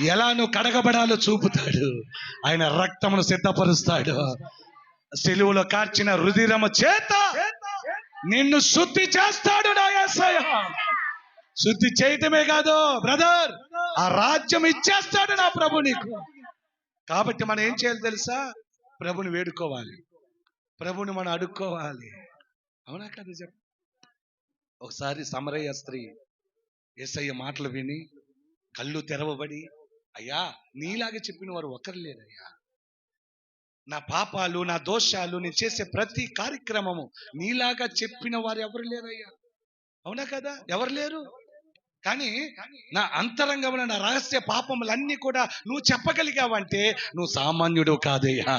ఎలా నువ్వు కడగబడాలో చూపుతాడు. ఆయన రక్తమును సిద్ధపరుస్తాడు. సెలువులో కార్చిన రుధిరమ చేత నిన్ను శుద్ధి చేస్తాడు నా యేసయ్య శుద్ధి చేయటమే కాదు బ్రదర్ ఆ రాజ్యం ఇచ్చేస్తాడు నా ప్రభు నీకు. కాబట్టి మనం ఏం చేయాలి తెలుసా? ప్రభుని వేడుకోవాలి. ప్రభుని మనం అడుక్కోవాలి. అవునా కదా చెప్ప ఒకసారి సమరయ్య స్త్రీ ఏసయ్య మాటలు విని కళ్ళు తెరవబడి అయ్యా నీలాగా చెప్పిన వారు ఒకరు లేరయ్యా. నా పాపాలు నా దోషాలు నేను చేసే ప్రతి కార్యక్రమము నీలాగా చెప్పిన వారు ఎవరు లేరయ్యా? అవునా కదా? ఎవరు లేరు? కానీ నా అంతరంగమున నా రహస్య పాపములన్నీ కూడా నువ్వు చెప్పగలిగావంటే నువ్వు సామాన్యుడు కాదయ్యా.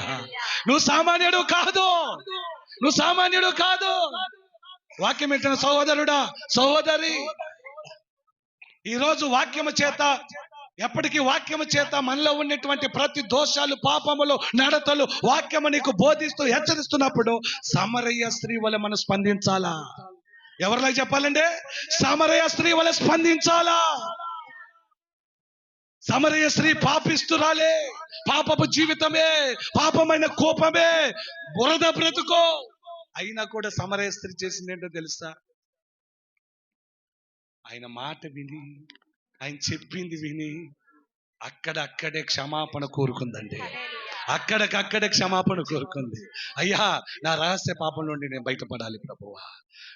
నువ్వు సామాన్యుడు కాదు. నువ్వు సామాన్యుడు కాదు. వాక్యం ఇచ్చిన సహోదరుడా సహోదరి ఈరోజు వాక్యము చేత ఎప్పటికీ వాక్యము చేత మనలో ఉన్నటువంటి ప్రతి దోషాలు పాపములు నడతలు వాక్యము నీకు బోధిస్తూ హెచ్చరిస్తున్నప్పుడు సమరయ్య స్త్రీ వల్ల మనం స్పందించాలా? ఎవరిలా చెప్పాలండి? సమరయ్య స్త్రీ వల్ల స్పందించాలా? సమరయ్య స్త్రీ పాపిస్తురాలే పాపపు జీవితమే పాపమైన కోపమే బురద బ్రతుకో. అయినా కూడా సమరయ స్త్రీ చేసింది ఏంటో తెలుసా? ఆయన మాట విని ఆయన చెప్పింది విని అక్కడక్కడే క్షమాపణ కోరుకుందండి. అక్కడికక్కడే క్షమాపణ కోరుకుంది. అయ్యా నా రహస్య పాపం నుండి నేను బయటపడాలి ప్రభువా.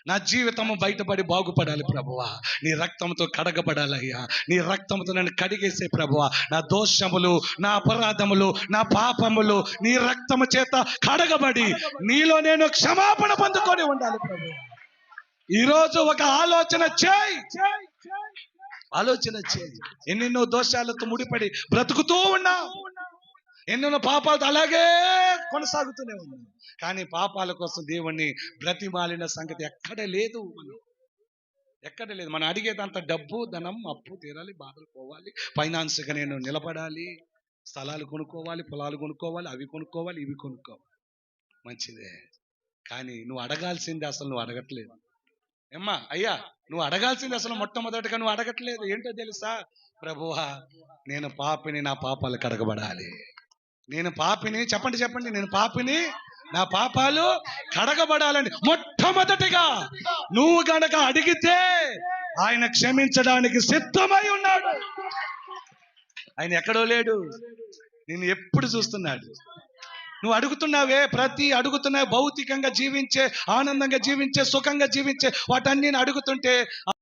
నా జీవితము బయటపడి బాగుపడాలి ప్రభువా. నీ రక్తంతో కడగబడాలి అయ్యా నీ రక్తంతో నన్ను కడిగేసే ప్రభువా. నా దోషములు నా అపరాధములు నా పాపములు నీ రక్తము చేత కడగబడి నీలో నేను క్షమాపణ పొందుకొని ఉండాలి ప్రభువా. ఈరోజు ఒక ఆలోచన చేయి. ఆలోచన చేయి. ఎన్నెన్నో దోషాలతో ముడిపడి బ్రతుకుతూ ఉన్నా. ఎన్నెన్నో పాపాలతో అలాగే కొనసాగుతూనే ఉన్నాం. కానీ పాపాల కోసం దేవుణ్ణి బ్రతిమాలిన సంగతి ఎక్కడ లేదు. మనం ఎక్కడ లేదు. మనం అడిగేదంత డబ్బు ధనం అప్పు తీరాలి బాధలు పోవాలి ఫైనాన్స్గా నేను నిలబడాలి స్థలాలు కొనుక్కోవాలి పొలాలు కొనుక్కోవాలి అవి కొనుక్కోవాలి ఇవి కొనుక్కోవాలి. మంచిదే. కానీ నువ్వు అడగాల్సింది అసలు నువ్వు అడగట్లేదు. ఏమ్మా అయ్యా నువ్వు అడగాల్సింది అసలు మొట్టమొదటిగా నువ్వు అడగట్లేదు. ఏంటో తెలుసా? ప్రభువా నేను పాపిని నా పాపాలు కడగబడాలి. నేను పాపిని చెప్పండి చెప్పండి నేను పాపిని నా పాపాలు కడగబడాలని మొట్టమొదటిగా నువ్వు గనక అడిగితే ఆయన క్షమించడానికి సిద్ధమై ఉన్నాడు. ఆయన ఎక్కడో లేడు. నేను ఎప్పుడు చూస్తున్నాడు? నువ్వు అడుగుతున్నావే ప్రతి అడుగుతున్నా భౌతికంగా జీవించే ఆనందంగా జీవించే సుఖంగా జీవించే వాటన్ని అడుగుతుంటే